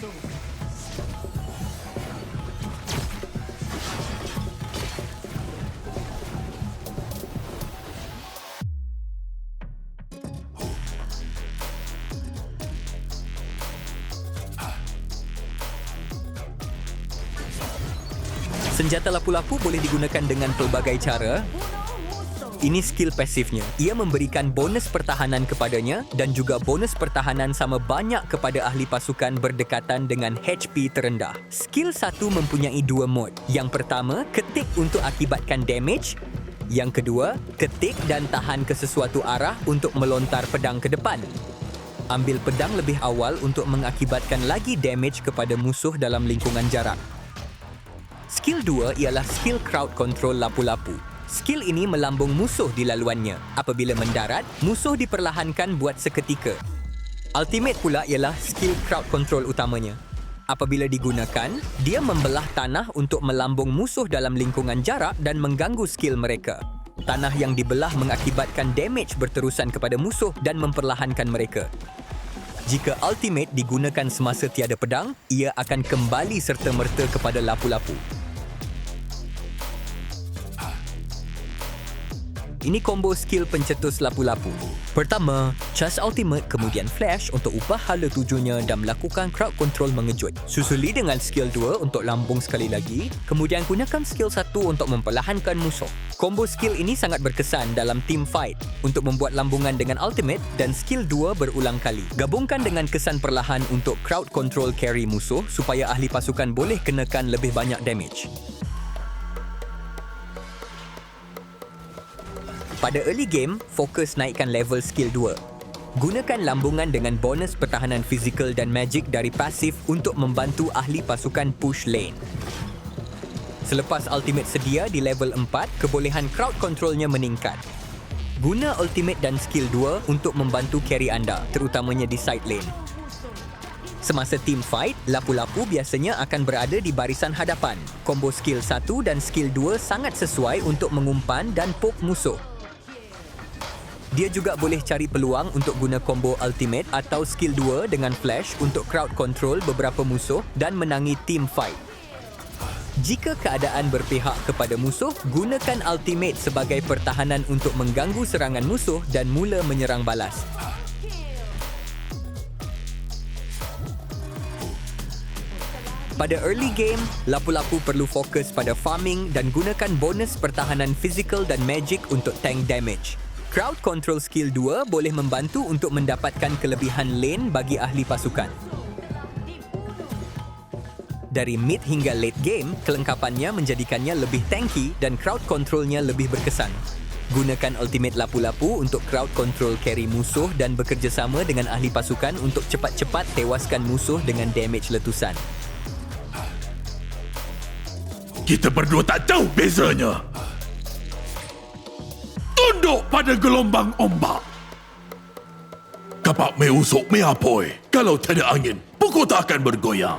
Senjata lapu-lapu boleh digunakan dengan pelbagai cara. Ini skill pasifnya. Ia memberikan bonus pertahanan kepadanya dan juga bonus pertahanan sama banyak kepada ahli pasukan berdekatan dengan HP terendah. Skill satu mempunyai dua mod. Yang pertama, ketik untuk akibatkan damage. Yang kedua, ketik dan tahan ke sesuatu arah untuk melontar pedang ke depan. Ambil pedang lebih awal untuk mengakibatkan lagi damage kepada musuh dalam lingkungan jarak. Skill 2 ialah skill crowd control lapu-lapu. Skill ini melambung musuh di laluannya. Apabila mendarat, musuh diperlahankan buat seketika. Ultimate pula ialah skill crowd control utamanya. Apabila digunakan, dia membelah tanah untuk melambung musuh dalam lingkungan jarak dan mengganggu skill mereka. Tanah yang dibelah mengakibatkan damage berterusan kepada musuh dan memperlahankan mereka. Jika ultimate digunakan semasa tiada pedang, ia akan kembali serta-merta kepada lapu-lapu. Ini combo skill pencetus lapu-lapu. Pertama, charge ultimate kemudian flash untuk ubah hala tujunya dan melakukan crowd control mengejut. Susuli dengan skill 2 untuk lambung sekali lagi, kemudian gunakan skill 1 untuk memperlahankan musuh. Combo skill ini sangat berkesan dalam team fight untuk membuat lambungan dengan ultimate dan skill 2 berulang kali. Gabungkan dengan kesan perlahan untuk crowd control carry musuh supaya ahli pasukan boleh kenakan lebih banyak damage. Pada early game, fokus naikkan level skill 2. Gunakan lambungan dengan bonus pertahanan fizikal dan magic dari pasif untuk membantu ahli pasukan push lane. Selepas ultimate sedia di level 4, kebolehan crowd controlnya meningkat. Guna ultimate dan skill 2 untuk membantu carry anda, terutamanya di side lane. Semasa team fight, lapu-lapu biasanya akan berada di barisan hadapan. Combo skill 1 dan skill 2 sangat sesuai untuk mengumpan dan poke musuh. Dia juga boleh cari peluang untuk guna combo ultimate atau skill 2 dengan flash untuk crowd control beberapa musuh dan menangi team fight. Jika keadaan berpihak kepada musuh, gunakan ultimate sebagai pertahanan untuk mengganggu serangan musuh dan mula menyerang balas. Pada early game, lapu-lapu perlu fokus pada farming dan gunakan bonus pertahanan fizikal dan magic untuk tank damage. Crowd Control Skill 2 boleh membantu untuk mendapatkan kelebihan lane bagi ahli pasukan. Dari mid hingga late game, kelengkapannya menjadikannya lebih tanky dan crowd controlnya lebih berkesan. Gunakan ultimate lapu-lapu untuk crowd control carry musuh dan bekerjasama dengan ahli pasukan untuk cepat-cepat tewaskan musuh dengan damage letusan. Kita berdua tak tahu bezanya. Tunduk pada gelombang ombak. Kapak me usuk me apoi. Kalau tiada angin, pokok tak akan bergoyang.